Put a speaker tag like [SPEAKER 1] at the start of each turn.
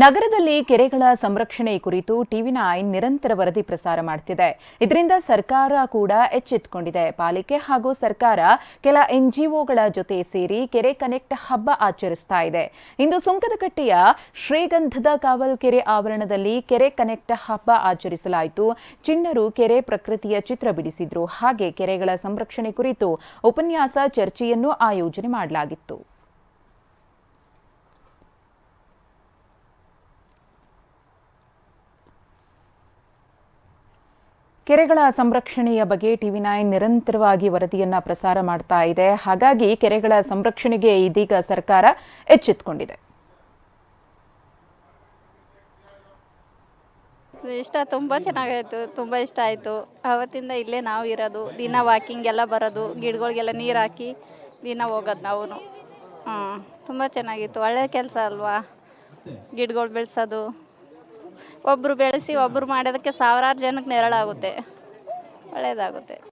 [SPEAKER 1] ನಗರದಲ್ಲಿ ಕೆರೆಗಳ ಸಂರಕ್ಷಣೆ ಕುರಿತು ಟಿವಿ ನೈನ್ ನಿರಂತರ ವರದಿ ಪ್ರಸಾರ ಮಾಡುತ್ತಿದೆ ಇದರಿಂದ ಸರ್ಕಾರ ಕೂಡ ಎಚ್ಚೆತ್ತುಕೊಂಡಿದೆ ಪಾಲಿಕೆ ಹಾಗೂ ಸರ್ಕಾರ ಕೆಲ ಎನ್ಜಿಒಗಳ ಜೊತೆ ಸೇರಿ ಕೆರೆ ಕನೆಕ್ಟ್ ಹಬ್ಬ ಆಚರಿಸ್ತಾ ಇದೆ. ಇಂದು ಸುಂಕದಕಟ್ಟೆಯ ಶ್ರೀಗಂಧದ ಕಾವಲ್ ಕೆರೆ ಆವರಣದಲ್ಲಿ ಕೆರೆ ಕನೆಕ್ಟ್ ಹಬ್ಬ ಆಚರಿಸಲಾಯಿತು. ಚಿಣ್ಣರು ಕೆರೆ ಪ್ರಕೃತಿಯ ಚಿತ್ರ ಬಿಡಿಸಿದ್ರು. ಹಾಗೆ ಕೆರೆಗಳ ಸಂರಕ್ಷಣೆ ಕುರಿತು ಉಪನ್ಯಾಸ ಚರ್ಚೆಯನ್ನು ಆಯೋಜನೆ ಮಾಡಲಾಗಿತ್ತು. ಕೆರೆಗಳ ಸಂರಕ್ಷಣೆಯ ಬಗ್ಗೆ ಟಿವಿ ನೈನ್ ನಿರಂತರವಾಗಿ ವರದಿಯನ್ನ ಪ್ರಸಾರ ಮಾಡ್ತಾ ಇದೆ. ಹಾಗಾಗಿ ಕೆರೆಗಳ ಸಂರಕ್ಷಣೆಗೆ ಇದೀಗ ಸರ್ಕಾರ ಎಚ್ಚೆತ್ತುಕೊಂಡಿದೆ
[SPEAKER 2] ಇಷ್ಟ, ತುಂಬ ಚೆನ್ನಾಗಾಯಿತು, ತುಂಬ ಇಷ್ಟ ಆಯಿತು. ಅವತ್ತಿಂದ ಇಲ್ಲೇ ನಾವು ಇರೋದು, ದಿನ ವಾಕಿಂಗ್ ಎಲ್ಲ ಬರೋದು, ಗಿಡಗಳಿಗೆಲ್ಲ ನೀರು ಹಾಕಿ ದಿನ ಹೋಗೋದು ನಾವು ಹ್ಞೂ ತುಂಬ ಚೆನ್ನಾಗಿತ್ತು. ಒಳ್ಳೆ ಕೆಲಸ ಅಲ್ವಾ? ಗಿಡಗಳು ಬೆಳೆಸೋದು. ಒಬ್ಬರು ಬೆಳೆಸಿ ಒಬ್ಬರು ಮಾಡೋದಕ್ಕೆ ಸಾವಿರಾರು ಜನಕ್ಕೆ ನೆರಳಾಗುತ್ತೆ. ಒಳ್ಳೆಯದಾಗುತ್ತೆ